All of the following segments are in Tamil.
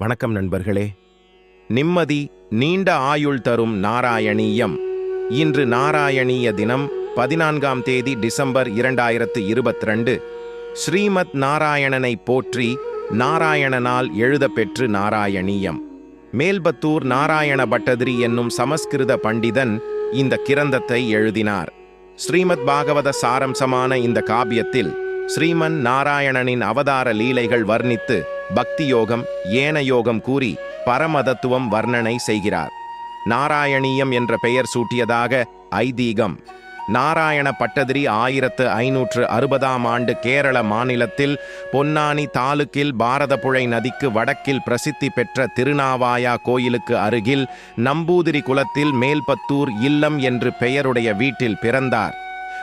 வணக்கம் நண்பர்களே. நிம்மதி நீண்ட ஆயுள் தரும் நாராயணீயம். இன்று நாராயணீய தினம் பதினான்காம் தேதி டிசம்பர் இரண்டாயிரத்து இருபத்தி ரெண்டு ஸ்ரீமத் நாராயணனை போற்றி நாராயணனால் எழுதப்பெற்று நாராயணீயம். மேல்பத்தூர் நாராயண பட்டதிரி என்னும் சமஸ்கிருத பண்டிதன் இந்த கிரந்தத்தை எழுதினார். ஸ்ரீமத் பாகவத சாரம்சமான இந்த காவியத்தில் ஸ்ரீமன் நாராயணனின் அவதார லீலைகள் வர்ணித்து பக்தி யோகம் ஏன யோகம் கூறி பரமதத்துவம் வர்ணனை செய்கிறார். நாராயணீயம் என்ற பெயர் சூட்டியதாக ஐதீகம். நாராயண பட்டதிரி ஆயிரத்து ஐநூற்று அறுபதாம் ஆண்டு கேரள மாநிலத்தில் பொன்னானி தாலுக்கில் பாரதப்புழை நதிக்கு வடக்கில் பிரசித்தி பெற்ற திருநாவாயா கோயிலுக்கு அருகில் நம்பூதிரி குலத்தில் மேல்பத்தூர் இல்லம் என்று பெயருடைய வீட்டில் பிறந்தார்.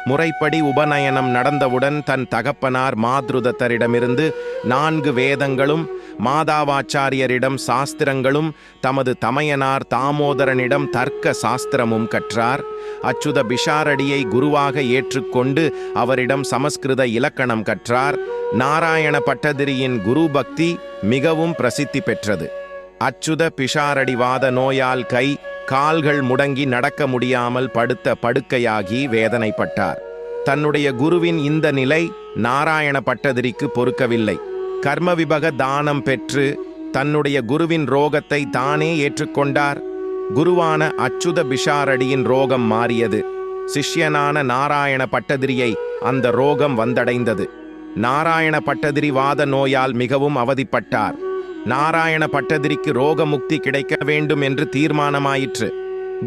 முறைப்படி உபநயனம் நடந்தவுடன் தன் தகப்பனார் மாத்ருதத்தரிடமிருந்து நான்கு வேதங்களும் மாதாவாச்சாரியரிடம் சாஸ்திரங்களும் தமது தமையனார் தாமோதரனிடம் தர்க்க சாஸ்திரமும் கற்றார். அச்சுத பிஷாரடியை குருவாக ஏற்றுக்கொண்டு அவரிடம் சமஸ்கிருத இலக்கணம் கற்றார். நாராயண பட்டதிரியின் குரு பக்தி மிகவும் பிரசித்தி பெற்றது. அச்சுத பிஷாரடிவாத நோயால் கை கால்கள் முடங்கி நடக்க முடியாமல் படுத்த படுக்கையாகி வேதனைப்பட்டார். தன்னுடைய குருவின் இந்த நிலை நாராயண பட்டதிரிக்கு பொறுக்கவில்லை. கர்மவிபக தானம் பெற்று தன்னுடைய குருவின் ரோகத்தை தானே ஏற்றுக்கொண்டார். குருவான அச்சுத பிஷாரடியின் ரோகம் மாறியது. சிஷ்யனான நாராயண பட்டதிரியை அந்த ரோகம் வந்தடைந்தது. நாராயண பட்டதிரி வாத நோயால் மிகவும் அவதிப்பட்டார். நாராயண பட்டதிரிக்கு ரோகமுக்தி கிடைக்க வேண்டும் என்று தீர்மானமாயிற்று.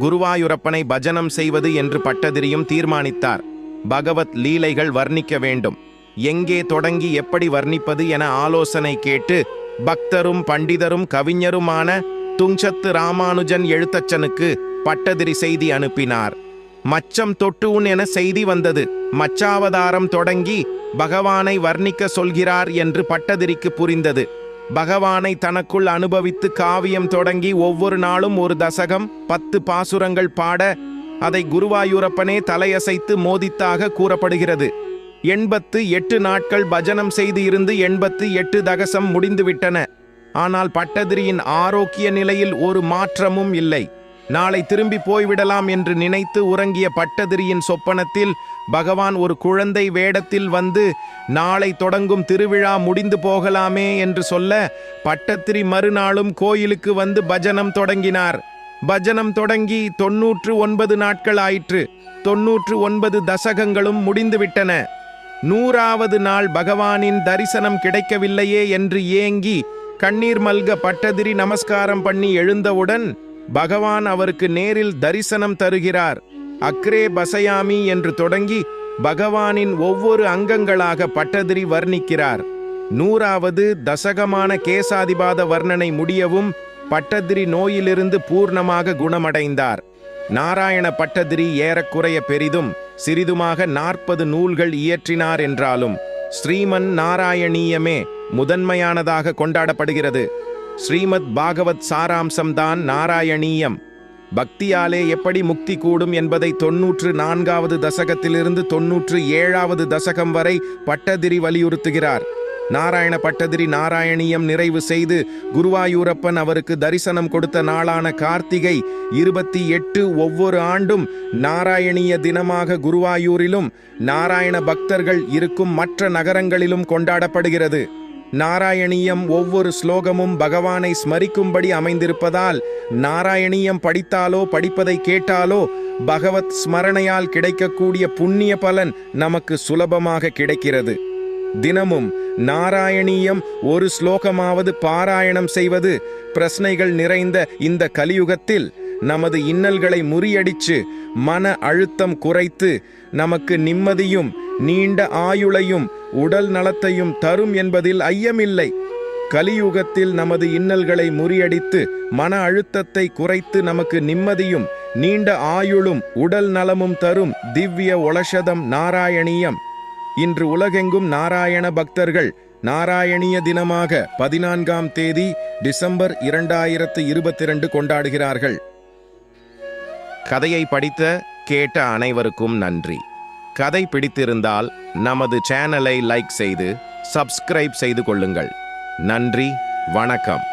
குருவாயூரப்பனை பஜனம் செய்வது என்று பட்டதிரியும் தீர்மானித்தார். பகவத் லீலைகள் வர்ணிக்க வேண்டும். எங்கே தொடங்கி எப்படி வர்ணிப்பது என ஆலோசனை கேட்டு பக்தரும் பண்டிதரும் கவிஞருமான துங்சத்து ராமானுஜன் எழுத்தச்சனுக்கு பட்டதிரி செய்தி அனுப்பினார். மச்சம் தொட்டுன் என செய்தி வந்தது. மச்சாவதாரம் தொடங்கி பகவானை வர்ணிக்க சொல்கிறார் என்று பட்டதிரிக்கு புரிந்தது. பகவானை தனக்குள் அனுபவித்து காவியம் தொடங்கி ஒவ்வொரு நாளும் ஒரு தசகம் பத்து பாசுரங்கள் பாட அதை குருவாயூரப்பனே தலையசைத்து மோதித்தாக கூறப்படுகிறது. எண்பத்து எட்டு நாட்கள் பஜனம் செய்து இருந்து எண்பத்து எட்டு தகசம் முடிந்துவிட்டன. ஆனால் பட்டதிரியின் ஆரோக்கிய நிலையில் ஒரு மாற்றமும் இல்லை. நாளை திரும்பி போய்விடலாம் என்று நினைத்து உறங்கிய பட்டதிரியின் சொப்பனத்தில் பகவான் ஒரு குழந்தை வேடத்தில் வந்து நாளை தொடங்கும் திருவிழா முடிந்து போகலாமே என்று சொல்ல பட்டத்திரி மறுநாளும் கோயிலுக்கு வந்து பஜனம் தொடங்கினார். பஜனம் தொடங்கி தொன்னூற்று ஒன்பது நாட்கள் ஆயிற்று. தொன்னூற்று ஒன்பது தசகங்களும் முடிந்துவிட்டன நூறாவது நாள் பகவானின் தரிசனம் கிடைக்கவில்லையே என்று ஏங்கி கண்ணீர் மல்க பட்டதிரி நமஸ்காரம் பண்ணி எழுந்தவுடன் பகவான் அவருக்கு நேரில் தரிசனம் தருகிறார். அக்ரே பசயாமி என்று தொடங்கி பகவானின் ஒவ்வொரு அங்கங்களாக பட்டதிரி வர்ணிக்கிறார். நூறாவது தசகமான கேசாதிபாத வர்ணனை முடியவும் பட்டதிரி நோயிலிருந்து பூர்ணமாக குணமடைந்தார். நாராயண பட்டதிரி ஏறக்குறைய பெரிதும் சிறிதுமாக நாற்பது நூல்கள் இயற்றினார் என்றாலும் ஸ்ரீமன் நாராயணீயமே முதன்மையானதாக கொண்டாடப்படுகிறது. ஸ்ரீமத் பாகவத் சாராம்சம்தான் நாராயணீயம். பக்தியாலே எப்படி முக்தி கூடும் என்பதை தொன்னூற்று நான்காவது தசகத்திலிருந்து தொன்னூற்று ஏழாவது தசகம் வரை பட்டதிரி வலியுறுத்துகிறார். நாராயண பட்டதிரி நாராயணியம் நிறைவு செய்து குருவாயூரப்பன் அவருக்கு தரிசனம் கொடுத்த நாளான கார்த்திகை இருபத்தி எட்டு ஒவ்வொரு ஆண்டும் நாராயணிய தினமாக குருவாயூரிலும் நாராயண பக்தர்கள் இருக்கும் மற்ற நகரங்களிலும் கொண்டாடப்படுகிறது. நாராயணியம் ஒவ்வொரு ஸ்லோகமும் பகவானை ஸ்மரிக்கும்படி அமைந்திருப்பதால் நாராயணியம் படித்தாலோ படிப்பதை கேட்டாலோ பகவத் ஸ்மரணையால் கிடைக்கக்கூடிய புண்ணிய பலன் நமக்கு சுலபமாக கிடைக்கிறது. தினமும் நாராயணியம் ஒரு ஸ்லோகமாவது பாராயணம் செய்வது பிரச்சனைகள் நிறைந்த இந்த கலியுகத்தில் நமது இன்னல்களை முறியடிச்சு மன அழுத்தம் குறைத்து நமக்கு நிம்மதியும் நீண்ட ஆயுளையும் உடல் நலத்தையும் தரும் என்பதில் ஐயமில்லை. கலியுகத்தில் நமது இன்னல்களை முறியடித்து மன அழுத்தத்தை குறைத்து நமக்கு நிம்மதியும் நீண்ட ஆயுளும் உடல் நலமும் தரும் திவ்ய ஒளஷதம் நாராயணியம். இன்று உலகெங்கும் நாராயண பக்தர்கள் நாராயணிய தினமாக பதினான்காம் தேதி டிசம்பர் இரண்டாயிரத்து இருபத்தி இரண்டு கொண்டாடுகிறார்கள். கதையை படித்த கேட்ட அனைவருக்கும் நன்றி. கதை பிடித்திருந்தால் நமது சேனலை லைக் செய்து சப்ஸ்கிரைப் செய்து கொள்ளுங்கள். நன்றி வணக்கம்.